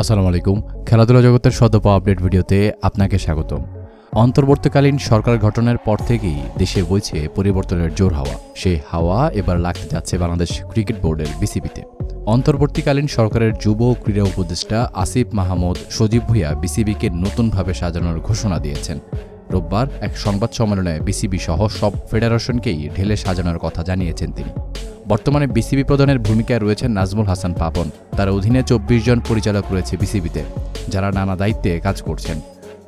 আসসালামু আলাইকুম। খেলাধুলা জগতের সদ্যপ আপডেট ভিডিওতে আপনাকে স্বাগতম। অন্তর্বর্তীকালীন সরকার গঠনের পর থেকেই দেশে বইছে পরিবর্তনের জোর হাওয়া। সেই হাওয়া এবার লাগতে যাচ্ছে বাংলাদেশ ক্রিকেট বোর্ডের বিসিবিতে। অন্তর্বর্তীকালীন সরকারের যুব ও ক্রীড়া উপদেষ্টা আসিফ মাহমুদ সজীব ভুইয়া বিসিবিকে নতুনভাবে সাজানোর ঘোষণা দিয়েছেন। রোববার এক সংবাদ সম্মেলনে বিসিবি সহ সব ফেডারেশনকেই ঢেলে সাজানোর কথা জানিয়েছেন তিনি। বর্তমানে বিসিবি প্রধানের ভূমিকায় রয়েছেন নাজমুল হাসান পাপন। তার অধীনে চব্বিশ জন পরিচালক রয়েছে বিসিবিতে, যারা নানা দায়িত্বে কাজ করছেন।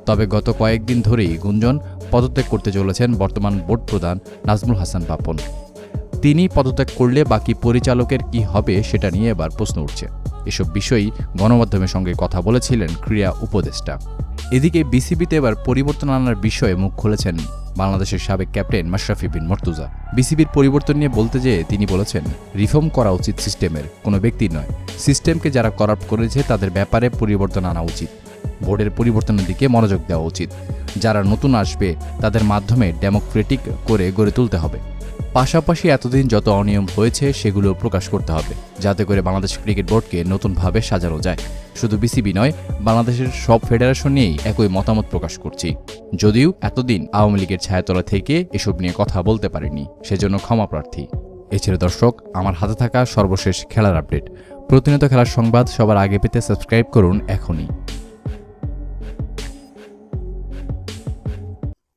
তবে গত কয়েকদিন ধরেই গুঞ্জন পদত্যাগ করতে চলেছেন বর্তমান বোর্ড প্রধান নাজমুল হাসান পাপন। তিনি পদত্যাগ করলে বাকি পরিচালকের কি হবে সেটা নিয়ে এবার প্রশ্ন উঠছে। এসব বিষয়ই গণমাধ্যমের সঙ্গে কথা বলেছিলেন ক্রীড়া উপদেষ্টা। এদিকে বিসিবিতে এবার পরিবর্তন আনার বিষয়ে মুখ খুলেছেন বাংলাদেশের সাবেক ক্যাপ্টেন মাশরাফি বিন মর্তুজা। বিসিবির পরিবর্তন নিয়ে বলতে যেয়ে তিনি বলেছেন, রিফর্ম করা উচিত সিস্টেমের, কোনো ব্যক্তি নয়। সিস্টেমকে যারা করাপ্ট করেছে, তাদের ব্যাপারে পরিবর্তন আনা উচিত। বোর্ডের পরিবর্তনের দিকে মনোযোগ দেওয়া উচিত। যারা নতুন আসবে, তাদের মাধ্যমে ডেমোক্রেটিক করে গড়ে তুলতে হবে। পাশাপাশি এতদিন যত অনিয়ম হয়েছে, সেগুলো প্রকাশ করতে হবে, যাতে করে বাংলাদেশ ক্রিকেট বোর্ডকে নতুনভাবে সাজানো যায়। শুধু বিসিবি নয়, বাংলাদেশের সব ফেডারেশন নিয়েই একই মতামত প্রকাশ করছি। যদিও এতদিন আওয়ামী লীগের ছায়াতলা থেকে এসব নিয়ে কথা বলতে পারিনি, সেজন্য ক্ষমা প্রার্থী। এছাড়া দর্শক, আমার হাতে থাকা সর্বশেষ খেলার আপডেট। প্রতিনিয়ত খেলার সংবাদ সবার আগে পেতে সাবস্ক্রাইব করুন এখনই।